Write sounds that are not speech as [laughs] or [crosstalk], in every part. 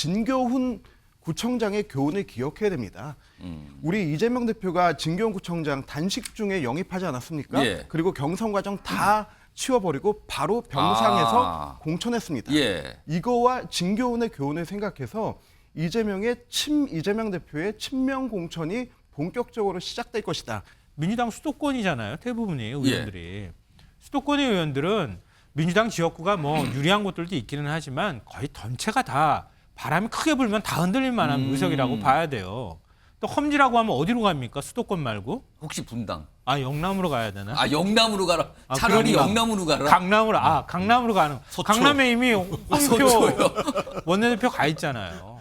진교훈 구청장의 교훈을 기억해야 됩니다. 우리 이재명 대표가 진교훈 구청장 단식 중에 영입하지 않았습니까? 예. 그리고 경선 과정 다 치워버리고 바로 병상에서 아. 공천했습니다. 예. 이거와 진교훈의 교훈을 생각해서 이재명의 친 이재명 대표의 친명 공천이 본격적으로 시작될 것이다. 민주당 수도권이잖아요. 대부분이 의원들이. 수도권의 의원들은 민주당 지역구가 뭐 유리한 곳들도 있기는 하지만 거의 전체가 다 바람이 크게 불면 다 흔들릴 만한 음. 의석이라고 봐야 돼요. 또 험지라고 하면 어디로 갑니까? 수도권 말고? 혹시 분당? 아 영남으로 가야 되나? 아 영남으로 가라. 아, 차라리 그럼요. 영남으로 가라. 강남으로 아 강남으로 가는 서초. 강남에 이미 [laughs] 홍표 서초요. [laughs] 원내대표 가 있잖아요.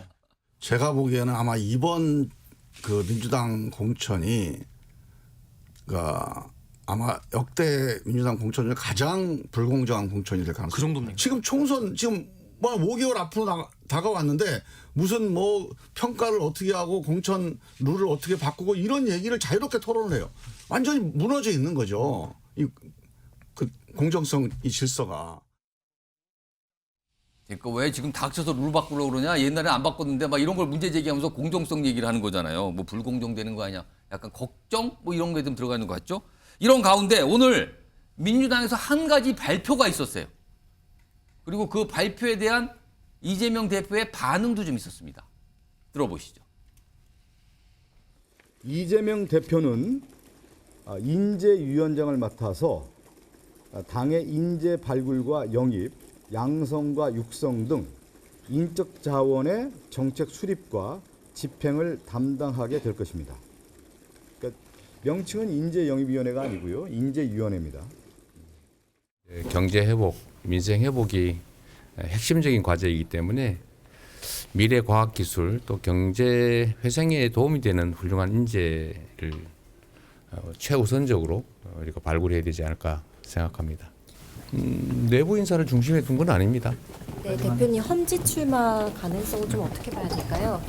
제가 보기에는 아마 이번 그 민주당 공천이 그 아마 역대 민주당 공천 중에 가장 불공정한 공천이 될 가능성이. 그 정도입니까? 지금 총선 지금 뭐 5개월 앞으로 나, 다가왔는데 무슨 뭐 평가를 어떻게 하고 공천 룰을 어떻게 바꾸고 이런 얘기를 자유롭게 토론을 해요. 완전히 무너져 있는 거죠. 이 그 공정성 이 질서가. 그러니까 왜 지금 닥쳐서 룰 바꾸려고 그러냐? 옛날에 안 바꿨는데 막 이런 걸 문제 제기하면서 공정성 얘기를 하는 거잖아요. 뭐 불공정되는 거 아니야? 약간 걱정 뭐 이런 게 좀 들어가 있는 것 같죠? 이런 가운데 오늘 민주당에서 한 가지 발표가 있었어요. 그리고 그 발표에 대한 이재명 대표의 반응도 좀 있었습니다. 들어보시죠. 이재명 대표는 아, 인재위원장을 맡아서 아, 당의 인재 발굴과 영입, 양성과 육성 등 인적 자원의 정책 수립과 집행을 담당하게 될 것입니다. 그러니까 명칭은 인재영입위원회가 아니고요, 인재위원회입니다. 예, 경제 회복, 민생 회복이 핵심적인 과제이기 때문에 미래 과학 기술 또 경제 회생에 도움이 되는 훌륭한 인재를 어, 최우선적으로 어, 우리가 발굴해야 되지 않을까 생각합니다. 음, 내부 인사를 중심에 둔 건 아닙니다. 네, 대표님 험지 출마 가능성을 좀 어떻게 봐야 될까요?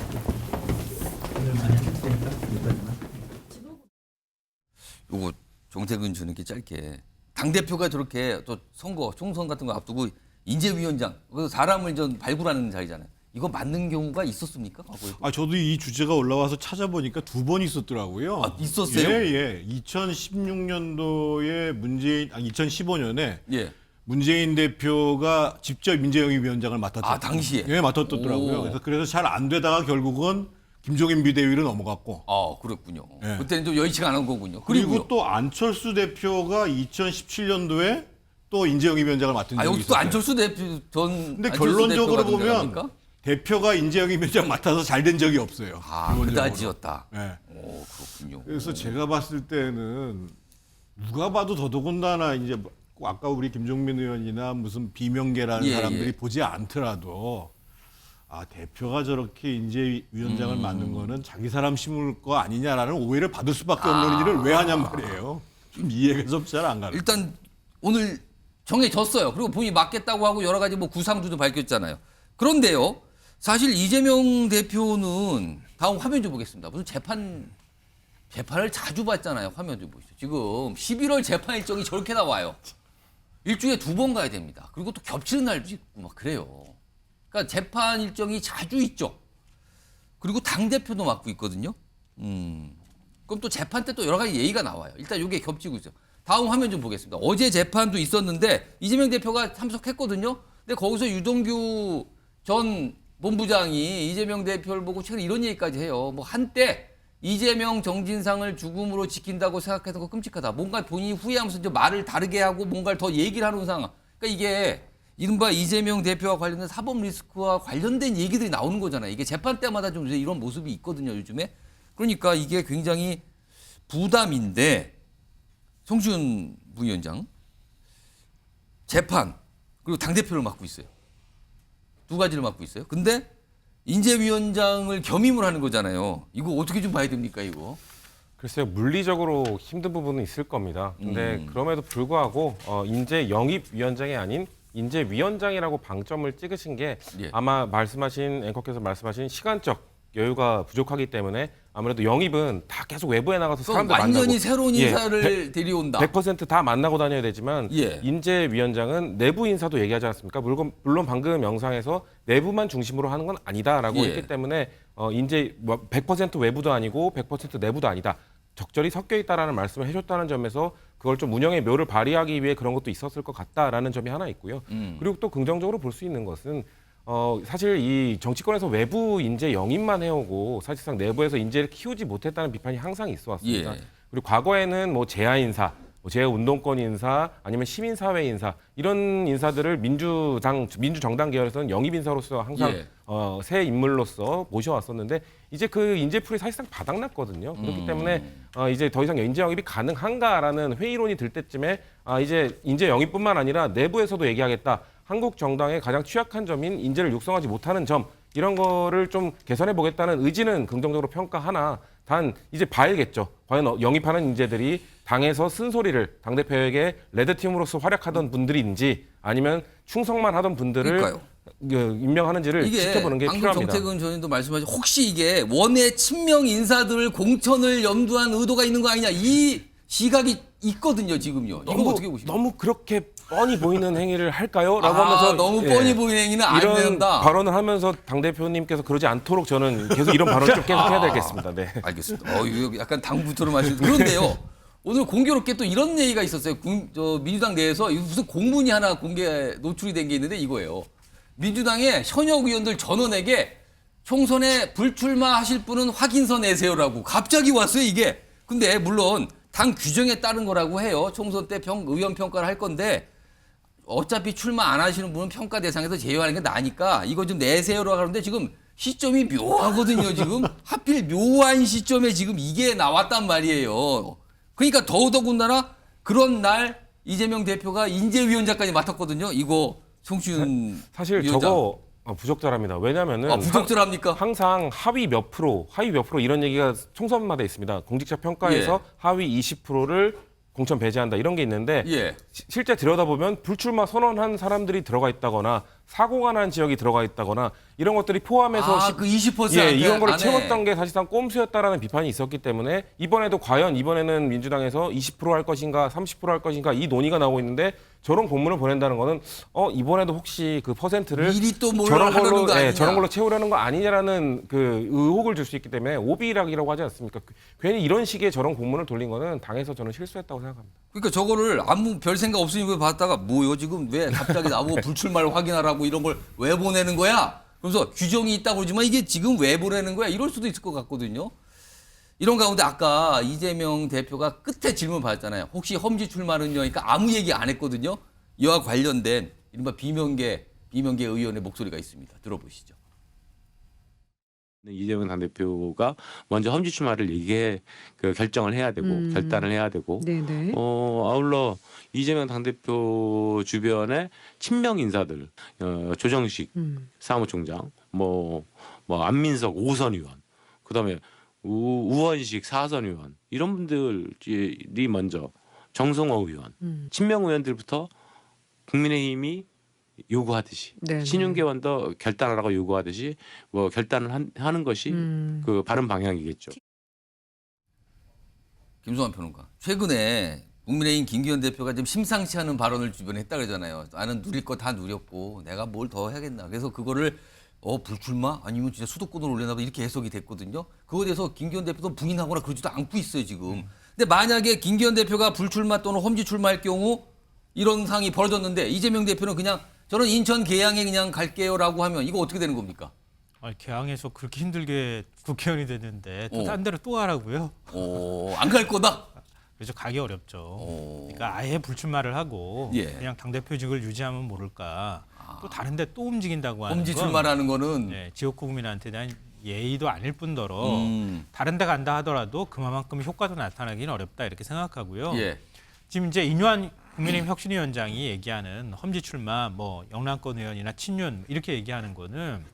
요거 정태근 주는 게 짧게 당 대표가 저렇게 또 선거 총선 같은 거 앞두고 인재위원장 그 사람을 좀 발굴하는 자리잖아요. 이거 맞는 경우가 있었습니까? 과거에? 아 저도 이 주제가 올라와서 찾아보니까 두 번 있었더라고요. 아, 있었어요? 예, 예. 2016년도에 문재인, 아 2015년에 예. 문재인 대표가 직접 민재영입위원장을 맡았던. 아, 당시에? 예, 맡았더라고요. 오. 그래서 그래서 잘 안 되다가 결국은 김종인 비대위로 넘어갔고. 아, 그렇군요. 예. 그때는 좀 여의치가 않은 거군요. 그리고 그리고 또 안철수 대표가 2017년도에 또 인재영입 위원장을 맡은 아, 적이 여기 또 있었어요. 안철수 대표 전 근데 안철수 결론적으로 대표가 보면 등장합니까? 대표가 인재영입 위원장 맡아서 잘 된 적이 없어요. 아, 기본적으로. 그다지였다. 예. 오, 그렇군요. 그래서 제가 봤을 때는 누가 봐도 더더군다나 이제 뭐 아까 우리 김종민 의원이나 무슨 비명계라는 예, 사람들이 예. 보지 않더라도 아 대표가 저렇게 인재위원장을 음. 맡는 거는 자기 사람 심을 거 아니냐라는 오해를 받을 수밖에 없는 아. 일을 왜 하냔 말이에요. 좀 이해가 좀 잘 안 가요. 일단 오늘 정해졌어요. 그리고 본인이 맡겠다고 하고 여러 가지 뭐 구상도 좀 밝혔잖아요. 그런데요, 사실 이재명 대표는 다음 화면 좀 보겠습니다. 무슨 재판 재판을 자주 받잖아요. 화면 좀 보시죠. 지금 11월 재판 일정이 저렇게 나와요. 일주일에 두 번 가야 됩니다. 그리고 또 겹치는 날도 있고 막 그래요. 그러니까 재판 일정이 자주 있죠. 그리고 당 대표도 맡고 있거든요. 음. 그럼 또 재판 때 또 여러 가지 예의가 나와요. 일단 이게 겹치고 있어요. 다음 화면 좀 보겠습니다. 어제 재판도 있었는데 이재명 대표가 참석했거든요. 근데 거기서 유동규 전 본부장이 이재명 대표를 보고 최근 이런 얘기까지 해요. 뭐 한때 이재명 정진상을 죽음으로 지킨다고 생각했던 거 끔찍하다. 뭔가 본인이 후회하면서 이제 말을 다르게 하고 뭔가를 더 얘기를 하는 상황. 그러니까 이게 이른바 이재명 대표와 관련된 사법 리스크와 관련된 얘기들이 나오는 거잖아요. 이게 재판 때마다 좀 이런 모습이 있거든요, 요즘에. 그러니까 이게 굉장히 부담인데 송준 부위원장 재판 그리고 당 대표를 맡고 있어요. 두 가지를 맡고 있어요. 근데 인재위원장을 겸임을 하는 거잖아요. 이거 어떻게 좀 봐야 됩니까, 이거? 글쎄요 물리적으로 힘든 부분은 있을 겁니다. 근데 음. 그럼에도 불구하고 어, 인재 영입 위원장이 아닌 인재 위원장이라고 방점을 찍으신 게 예. 아마 말씀하신 앵커께서 말씀하신 시간적 여유가 부족하기 때문에 아무래도 영입은 다 계속 외부에 나가서 그럼 사람들 완전히 만나고 새로운 예, 인사를 데려온다. 100%다 만나고 다녀야 되지만 예. 인재위원장은 내부 인사도 얘기하지 않습니까? 물론, 물론 방금 영상에서 내부만 중심으로 하는 건 아니다라고 예. 했기 때문에 어, 인재 뭐100% 외부도 아니고 100% 내부도 아니다. 적절히 섞여 있다라는 말씀을 해줬다는 점에서 그걸 좀 운영의 묘를 발휘하기 위해 그런 것도 있었을 것 같다라는 점이 하나 있고요. 음. 그리고 또 긍정적으로 볼 수 있는 것은 어, 사실 이 정치권에서 외부 인재 영입만 해오고 사실상 내부에서 인재를 키우지 못했다는 비판이 항상 있어 왔습니다. 예. 그리고 과거에는 뭐 재하 인사, 뭐 재하 운동권 인사, 아니면 시민사회 인사 이런 인사들을 민주당 민주정당 계열에서는 영입 인사로서 항상 예. 어, 새 인물로서 모셔왔었는데 이제 그 인재풀이 사실상 바닥났거든요. 음. 그렇기 때문에 어, 이제 더 이상 인재 영입이 가능한가라는 회의론이 들 때쯤에 아, 이제 인재 영입뿐만 아니라 내부에서도 얘기하겠다. 한국 정당의 가장 취약한 점인 인재를 육성하지 못하는 점 이런 거를 좀 개선해 보겠다는 의지는 긍정적으로 평가하나 단 이제 봐야겠죠. 과연 어- 영입하는 인재들이 당에서 쓴소리를 당 대표에게 레드 팀으로서 활약하던 분들인지 아니면 충성만 하던 분들을 그러니까요. 그 임명하는지를 지켜보는 게 방금 필요합니다. 정태근 전님도 말씀하신 혹시 이게 원외 친명 인사들 공천을 염두한 의도가 있는 거 아니냐 이 시각이 있거든요 지금요. 이거 너무, 어떻게 보십니까? 너무 그렇게 뻔히 보이는 행위를 할까요? 라고 아, 하면서 너무 예, 뻔히 보이는 행위는 안 이런 된다. 발언을 하면서 당 대표님께서 그러지 않도록 저는 계속 이런 발언을 좀 계속 해야 되겠습니다. 네. 알겠습니다. 어, 이거 약간 당부처럼 하시는 그런데요. [laughs] 오늘 공교롭게 또 이런 얘기가 있었어요. 군- 저 민주당 내에서 무슨 공문이 하나 공개 노출이 된 게 있는데 이거예요. 민주당의 현역 의원들 전원에게 총선에 불출마하실 분은 확인서 내세요라고 갑자기 왔어요 이게. 근데 물론 당 규정에 따른 거라고 해요. 총선 때 평, 의원 평가를 할 건데 어차피 출마 안 하시는 분은 평가 대상에서 제외하는 게 나니까 이거 좀 내세요라고 하는데 지금 시점이 묘하거든요. 지금 하필 묘한 시점에 지금 이게 나왔단 말이에요. 그러니까 더더군다나 그런 날 이재명 대표가 인재위원장까지 맡았거든요. 이거 송시윤 사실 위원장. 저거 어, 부적절합니다. 왜냐면은 아, 부적절합니까? 항상 하위 몇 프로, 하위 몇 프로 이런 얘기가 총선마다 있습니다. 공직자 평가에서 예. 하위 20%를 공천 배제한다 이런 게 있는데 예. 시- 실제 들여다보면 불출마 선언한 사람들이 들어가 있다거나 사고가 난 지역이 들어가 있다거나 이런 것들이 포함해서 아, 시- 그20% 예, 안에- 이런 걸 안에. 채웠던 게 사실상 꼼수였다라는 비판이 있었기 때문에 이번에도 과연 이번에는 민주당에서 20%할 것인가 30%할 것인가 이 논의가 나오고 있는데 저런 공문을 보낸다는 거는 어 이번에도 혹시 그 퍼센트를 미리 또 뭘 저런 하려는 걸로 거 아니냐. 예, 저런 걸로 채우려는 거 아니냐라는 그 의혹을 줄 수 있기 때문에 오비락이라고 하지 않습니까? 괜히 이런 식의 저런 공문을 돌린 거는 당에서 저는 실수했다고 생각합니다. 그러니까 저거를 아무 별 생각 없으니까 봤다가 뭐요 지금 왜 갑자기 나보고 불출마를 확인하라고 이런 걸 왜 보내는 거야? 그래서 규정이 있다고 그러지만 이게 지금 왜 보내는 거야? 이럴 수도 있을 것 같거든요. 이런 가운데 아까 이재명 대표가 끝에 질문 받았잖아요. 혹시 험지 출마는요? 그러니까 아무 얘기 안 했거든요. 이와 관련된 이른바 비명계 비명계 의원의 목소리가 있습니다. 들어보시죠. 네, 이재명 당대표가 먼저 험지 출마를 얘기해 그 결정을 해야 되고 음. 결단을 해야 되고 네네. 어 아울러 이재명 당대표 주변에 친명 인사들 어, 조정식 음. 사무총장 뭐뭐 안민석 오선 의원 그다음에 우, 우원식 사선 의원 이런 분들이 먼저 정성호 의원 음. 친명 의원들부터 국민의힘이 요구하듯이 네네. 신윤계원도 결단하라고 요구하듯이 뭐 결단을 한- 하는 것이 음. 그 바른 방향이겠죠. 김성환 평론가. 최근에 국민의힘 김기현 대표가 좀 심상치 않은 발언을 주변에 했다 그러잖아요. 나는 누릴 거 다 누렸고 내가 뭘 더 해야겠나. 그래서 그거를 어 불출마 아니면 진짜 수도권으로 올려나 봐 이렇게 해석이 됐거든요. 그거에 대해서 김기현 대표도 부인하거나 그러지도 않고 있어요 지금. 근데 만약에 김기현 대표가 불출마 또는 험지 출마할 경우 이런 상황이 벌어졌는데 이재명 대표는 그냥 저는 인천 계양에 그냥 갈게요라고 하면 이거 어떻게 되는 겁니까? 아니, 개항에서 그렇게 힘들게 국회의원이 됐는데 또 어. 딴 데로 또 가라고요? 어, 안 갈 거다. 그래서 가기 어렵죠. 어. 그러니까 아예 불출마를 하고 예. 그냥 당대표직을 유지하면 모를까 또 다른 데 또 움직인다고 하는 험지 건 출마라는 거는 네, 지역구 국민한테 대한 예의도 아닐 뿐더러 음. 다른 데 간다 하더라도 그만큼 효과도 나타나기는 어렵다 이렇게 생각하고요. 예. 지금 이제 인유한 국민의힘 혁신위원장이 얘기하는 험지 출마, 뭐 영남권 의원이나 친윤 이렇게 얘기하는 거는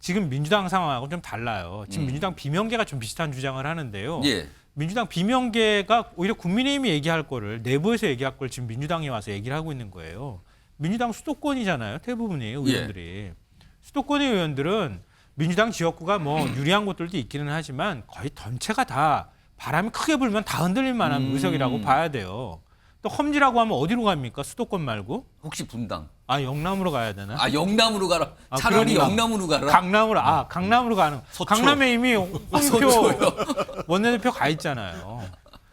지금 민주당 상황하고 좀 달라요. 지금 민주당 비명계가 좀 비슷한 주장을 하는데요. 음. 예. 민주당 비명계가 오히려 국민의힘이 얘기할 거를 내부에서 얘기할 걸 지금 민주당이 와서 얘기를 하고 있는 거예요. 민주당 수도권이잖아요. 대부분이 의원들이. 수도권의 의원들은 민주당 지역구가 뭐 [clears throat] 유리한 곳들도 있기는 하지만 거의 전체가 다 바람이 크게 불면 다 흔들릴 만한 음. 의석이라고 봐야 돼요. 또 험지라고 하면 어디로 갑니까? 수도권 말고? 혹시 분당? 아 영남으로 가야 되나? 아 영남으로 가라. 아, 차라리 그러니까. 영남으로 가라. 강남으로 아 강남으로 가는 강남에 이미 [laughs] 홍표. 원내대표 가 있잖아요.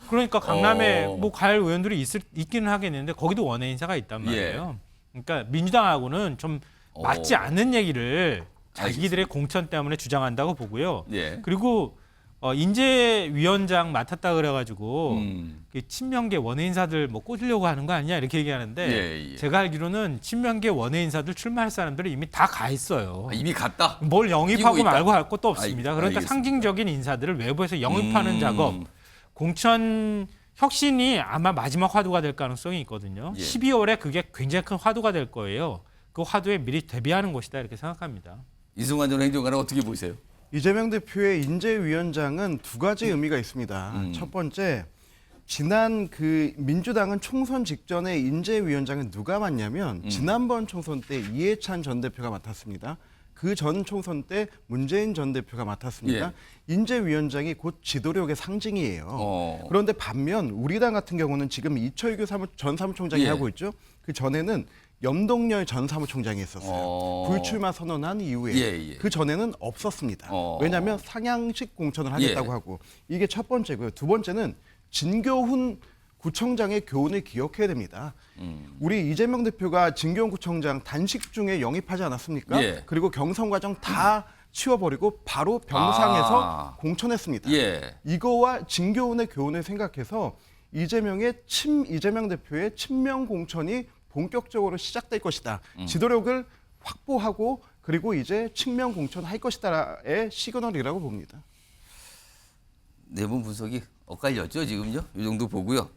그러니까 강남에 어. 뭐 갈 의원들이 있을 있기는 하겠는데 거기도 원외 인사가 있단 말이에요. 그러니까 민주당하고는 좀 맞지 어. 않는 얘기를 자기들의 공천 때문에 주장한다고 보고요. 예. 그리고 어, 인재위원장 맡았다 그래가지고 음. 그 친명계 원외 인사들 뭐 꽂으려고 하는 거 아니냐 이렇게 얘기하는데 예, 예. 제가 알기로는 친명계 원외 인사들 출마할 사람들이 이미 다 가 있어요. 아, 이미 갔다. 뭘 영입하고. 말고 할 것도 없습니다. 알- 그러니까 알겠습니다. 상징적인 인사들을 외부에서 영입하는 음. 작업, 공천 혁신이 아마 마지막 화두가 될 가능성이 있거든요. 예. 12월에 그게 굉장히 큰 화두가 될 거예요. 그 화두에 미리 대비하는 것이다 이렇게 생각합니다. 이승환 전 행정관은 어떻게 보세요? 이재명 대표의 인재위원장은 두 가지 의미가 있습니다. 음. 첫 번째, 지난 그 민주당은 총선 직전에 인재위원장은 누가 맡냐면 음. 지난번 총선 때 이해찬 전 대표가 맡았습니다. 그 전 총선 때 문재인 전 대표가 맡았습니다. 인재위원장이 곧 지도력의 상징이에요. 어. 그런데 반면 우리 당 같은 경우는 지금 이철규 사무, 전 사무총장이 예. 하고 있죠. 그 전에는 염동열 전 사무총장이 있었어요. 어. 불출마 선언한 이후에 예, 예. 그 전에는 없었습니다. 어. 왜냐하면 상향식 공천을 하겠다고 예. 하고 이게 첫 번째고요. 두 번째는 진교훈 구청장의 교훈을 기억해야 됩니다. 음. 우리 이재명 대표가 진교훈 구청장 단식 중에 영입하지 않았습니까? 예. 그리고 경선 과정 다 치워버리고 바로 병상에서 아. 공천했습니다. 예. 이거와 진교훈의 교훈을 생각해서 이재명의 친 이재명 대표의 친명 공천이 본격적으로 시작될 것이다. 음. 지도력을 확보하고 그리고 이제 친명 공천 할 것이다의 시그널이라고 봅니다. 내부 분석이 엇갈렸죠 지금요? 이 정도 보고요.